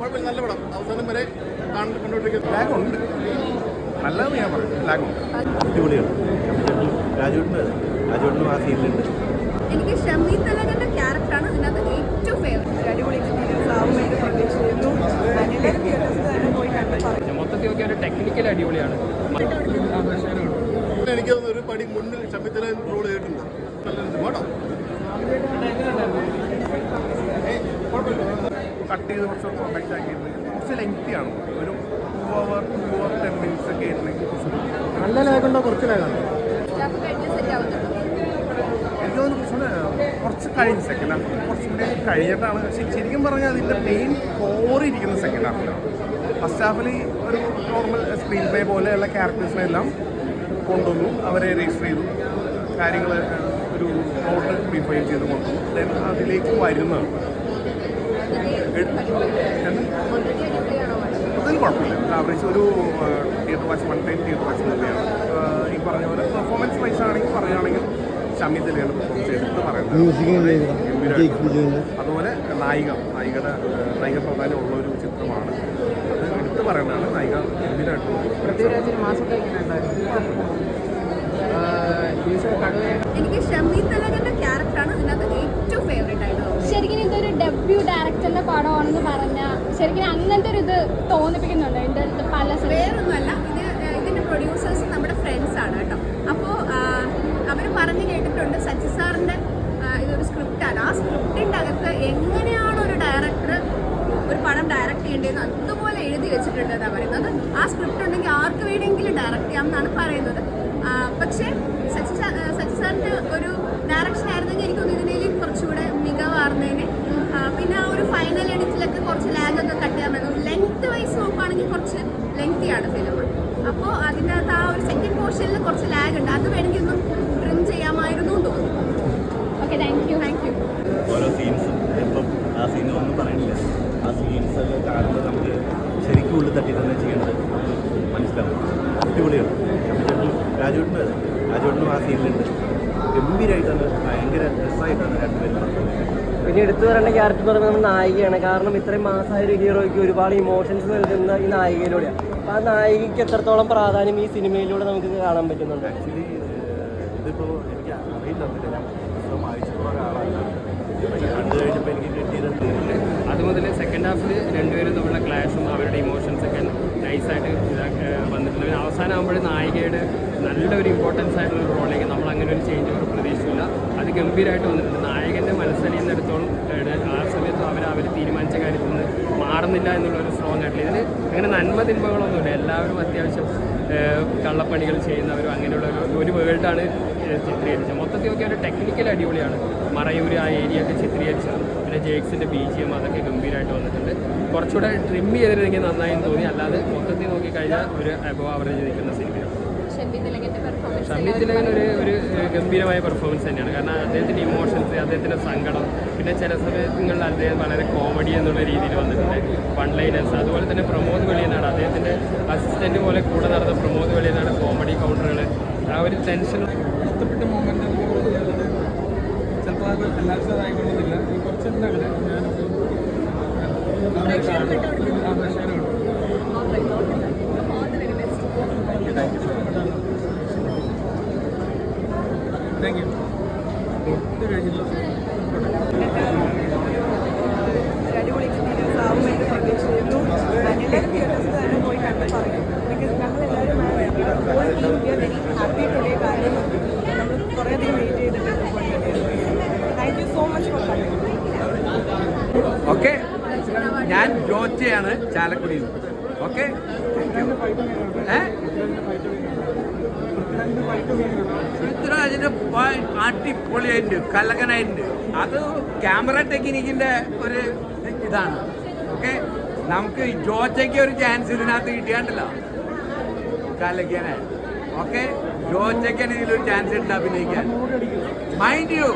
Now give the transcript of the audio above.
കുഴപ്പമില്ല നല്ല പടം. അവസാനം വരെ കാണ- കണ്ടുകൊണ്ടിരിക്കുന്ന ലാഗുണ്ട് നല്ലതെന്ന് ഞാൻ പറയും. ലാഗുണ്ട് അടിപൊളിയാണ്. രാജുവിന് രാജുവിനും ആ സീനിലുണ്ട് എനിക്ക് ഷമി തലകന്റെ ക്യാരക്ടറാണ് ഇതിനകത്ത് ഏറ്റവും ഫേവറേറ്റ് അടിപൊളി എക്സ്പീരിയൻസ് ആവുമെന്ന് പ്രതീക്ഷിക്കുന്നു മൊത്തത്തിൽ നോക്കിയാൽ ടെക്നിക്കൽ അടിപൊളിയാണ്. എനിക്ക് തോന്നുന്നു ഒരു പടി മുന്നിൽ ഷമിത്തല റോൾ ചെയ്തിട്ടുണ്ട്. നല്ല പടം കട്ട് ചെയ്ത് കുറച്ച് കോമ്പാക്ട് ആക്കിയിട്ടുണ്ട്. കുറച്ച് ലെങ്തി ആണ്. ഒരു two hour two hour ten minutes ഒക്കെ ആയിരുന്നെങ്കിൽ കുറച്ച് നല്ല ലാഗുണ്ടോ കുറച്ച് ലാഗാണ് എനിക്ക് തോന്നുന്നു കുറച്ചുകൂടെ കുറച്ച് കഴിഞ്ഞ് സെക്കൻഡ് ഹാഫ് കുറച്ചും കൂടി കഴിഞ്ഞിട്ടാണ് പക്ഷെ ശരിക്കും പറഞ്ഞാൽ അതിന്റെ മെയിൻ കോറിയിരിക്കുന്ന സെക്കൻഡ് ഹാഫിലാണ് ഫസ്റ്റ് ഹാഫിൽ ഒരു നോർമൽ സ്ക്രീൻ പ്ലേ പോലെയുള്ള ക്യാരക്ടേഴ്സിനെ എല്ലാം കൊണ്ടുവന്നു. അവരെ രജിസ്റ്റർ ചെയ്തു. കാര്യങ്ങൾ ഒരു നോട്ട് ഡിഫൈൻ ചെയ്ത് കൊണ്ടുവന്നു. ദെൻ അതിലേക്ക് വരുന്നതാണ്. അതിൽ കുഴപ്പമില്ല. ആവറേജ് ഒരു theatre watch one time theatre watch മൂവിയാണ് ഈ പറഞ്ഞ പോലെ പെർഫോമൻസ് വൈസ് ആണെങ്കിൽ പറയുകയാണെങ്കിൽ ഷമി തലയാണ് പെർഫോമൻസ് ചെയ്തിട്ട് പറയുന്നത്. അതുപോലെ നായിക നായികയുടെ നായിക പ്രധാനം പ്രാധാന്യമുള്ള ഒരു ചിത്രമാണ്. അത് എടുത്ത് പറയുന്നതാണ് നായിക ഗംഭീരമായിട്ട് എനിക്ക് ഷമി തലകന്റെ ക്യാരക്ടറാണ് ഇതിനകത്ത് ഏറ്റവും ഫേവറേറ്റ് ആയിട്ട് ശരിക്കും ഇതൊരു ഡെബ്യൂ ഡയറക്ടറിന്റെ പടമാണെന്ന് പറഞ്ഞ ശരിക്കും അങ്ങനത്തെ ഒരു ഇത് തോന്നിപ്പിക്കുന്നുണ്ട്? എന്റെ അടുത്ത് പല വേറൊന്നുമല്ല. ഇത് ഇതിന്റെ പ്രൊഡ്യൂസേഴ്സ് നമ്മുടെ ഫ്രണ്ട്സ് ആണ് കേട്ടോ. അപ്പോ അവർ പറഞ്ഞു കേട്ടിട്ടുണ്ട് സച്ചി സാറിന്റെ ഇതൊരു സ്ക്രിപ്റ്റ് ആണ്. ആ സ്ക്രിപ്റ്റിന്റെ അകത്ത് എങ്ങനെയാണ് ഒരു ഡയറക്ടർ ഒരു പടം ഡയറക്റ്റ് ചെയ്യേണ്ടതെന്ന് അതുപോലെ എഴുതി വെച്ചിട്ടുണ്ട് എന്നാണ് പറയുന്നത്. ആ സ്ക്രിപ്റ്റ് ഉണ്ടെങ്കിൽ ആർക്ക് വേണമെങ്കിലും ഡയറക്റ്റ് ചെയ്യാം എന്നാണ് പറയുന്നത്. പക്ഷേ സച്ചി സാറിന്റെ ഒരു ഡയറക്ഷൻ ആയിരുന്നെങ്കിൽ എനിക്ക് തോന്നുന്നു ഇതിനേലും കുറച്ചുകൂടെ മികവാർന്നതിന് പിന്നെ ആ ഒരു ഫൈനൽ എഡിറ്റിലൊക്കെ കുറച്ച് ലാഗൊക്കെ കട്ട് ചെയ്യാൻ ലെങ്ത് വൈസ് നോക്കുകയാണെങ്കിൽ കുറച്ച് ലെങ്തിയാണ് ഫിലിം അപ്പോൾ അതിനകത്ത് ആ ഒരു സെക്കൻഡ് പോർഷനിൽ കുറച്ച് ലാഗ് ഉണ്ട്. അത് വേണമെങ്കിൽ ഒന്നും ട്രിം ചെയ്യാമായിരുന്നു എന്ന് തോന്നുന്നു. Okay thank you thank you ഓരോ സീൻസും ഇപ്പം ആ പറയണില്ല. ആ സീൻസ് ഒക്കെ കാണുമ്പോൾ നമുക്ക് ശരിക്കും ഉള്ളിൽ തട്ടി തന്നെ ചെയ്യേണ്ടത് മനസ്സിലാവും. അടിപൊളിയാണ്. രാജുവിന് രാജുവിനും ആ സീനിലുണ്ട് ഗംഭീരമായിട്ടാണ് ഭയങ്കര രസമായിട്ടാണ് രണ്ടുപേരും perform പിന്നെ എടുത്തു പറയേണ്ട ക്യാരക്ടർ പറയുന്നത് നമ്മൾ നായികയാണ്. കാരണം ഇത്രയും മാസമായ ഒരു ഹീറോയ്ക്ക് ഒരുപാട് ഇമോഷൻസ് നൽകുന്ന ഈ നായികയിലൂടെയാണ് അപ്പോൾ ആ നായികയ്ക്ക് എത്രത്തോളം പ്രാധാന്യം ഈ സിനിമയിലൂടെ നമുക്ക് കാണാൻ പറ്റുന്നുണ്ട്? ആക്ച്വലി ഇതിപ്പോൾ എനിക്ക് അറിയില്ല സെക്കൻഡ് ഹാഫിൽ രണ്ടുപേരും തമ്മിലുള്ള ക്ലാഷും അവരുടെ ഇമോഷൻസ് ഒക്കെ നൈസായിട്ട് പിന്നെ അവസാനമാകുമ്പോഴും നായികയുടെ നല്ലൊരു ഇമ്പോർട്ടൻസ് ആയിട്ടുള്ള ഒരു റോളിലേക്ക് നമ്മൾ അങ്ങനെ ഒരു ചേഞ്ച് ഓവർ പ്രതീക്ഷിച്ചില്ല. അത് ഗംഭീരമായിട്ട് വന്നിട്ടുണ്ട്. നായകന്റെ മനസ്സലിയുന്നിടത്തോളം ആ സമയത്ത് അവർ അവർ തീരുമാനിച്ച കാര്യത്തിൽ നിന്ന് മാറുന്നില്ല എന്നുള്ള ഒരു സ്ട്രോങ് ആയിട്ടുള്ള ഇതിന് അങ്ങനെ നന്മ തിന്മകളൊന്നുമില്ല. എല്ലാവരും അത്യാവശ്യം കള്ളപ്പണികൾ ചെയ്യുന്നവരും അങ്ങനെയുള്ള ഒരു ഒരു വേൾഡാണ് ചിത്രീകരിച്ചത്. മൊത്തത്തിൽ ഒക്കെ ഒരു ടെക്നിക്കൽ അടിപൊളിയാണ്. മറയൂർ ആ ഏരിയ ഒക്കെ ചിത്രീകരിച്ചത്. പിന്നെ ജേക്സിന്റെ ബി ജി എം അതൊക്കെ ഗംഭീരമായിട്ട് വന്നിട്ടുണ്ട്. കുറച്ചുകൂടെ ട്രിം ചെയ്തിരുന്നെങ്കിൽ നന്നായി തോന്നി. അല്ലാതെ മൊത്തത്തിൽ നോക്കിക്കഴിഞ്ഞാൽ ഒരു അബോ ആവറേജ് നിൽക്കുന്ന സിനിമയാണ് ഷമി തിലകന്റെ പെർഫോമൻസ് ഷമി തിലകൻ ഒരു ഒരു ഗംഭീരമായ പെർഫോമൻസ് തന്നെയാണ്. കാരണം അദ്ദേഹത്തിന്റെ ഇമോഷൻസ് അദ്ദേഹത്തിന്റെ സങ്കടം പിന്നെ ചില സമയങ്ങളിൽ അദ്ദേഹം വളരെ കോമഡി എന്നുള്ള രീതിയിൽ വന്നിട്ടുണ്ട്. വൺ ലൈനേഴ്സ് അതുപോലെ തന്നെ പ്രമോദ് വെളിയനാണ് അദ്ദേഹത്തിന്റെ അസിസ്റ്റന്റ് പോലെ കൂടെ നടന്ന പ്രമോദ് വെളിയനാണ് കോമഡി കൗണ്ടറുകൾ ആ ഒരു ടെൻഷൻ ഇഷ്ടപ്പെട്ട മൊമെന്റ് ചിലപ്പോൾ അത് എല്ലാവർക്കും അതായിക്കൊള്ളുന്നില്ല ഈ താങ്ക് യു ഇത് കഴിഞ്ഞില്ല ഒരു അടിപൊളി എക്സ്പീരിയൻസ് ആവുമെന്ന് പ്രതീക്ഷിക്കുന്നു എല്ലാവരും തിയേറ്റേഴ്സിൽ തന്നെ പോയി കണ്ട് പറയും ബിക്കോസ് ഞങ്ങളെല്ലാവരും വെരി ഹാപ്പി ടുഡേ കാരണം നമ്മൾ കുറേയധികം വെയിറ്റ് ചെയ്തിട്ടുണ്ട് thank you so much for coming okay ഞാൻ ജോച്ചയാണ് ചാലക്കുടിയിൽ. ഓക്കെ? പൃഥ്വിരാജിന്റെ അടിപൊളിയായിട്ടുണ്ട് കലകനായിട്ടുണ്ട് അത് ക്യാമറ ടെക്നിക്കിന്റെ ഒരു ഇതാണ്. ഓക്കെ? നമുക്ക് ജോച്ചയ്ക്ക് ഒരു ചാൻസ് ഇതിനകത്ത് കിട്ടിയാണ്ടല്ലോ. കലകനെ. ഓക്കെ? ജോജയ്ക്കാണ് ഇതിലൊരു ചാൻസ് ഉണ്ട് അഭിനയിക്കാൻ. Mind you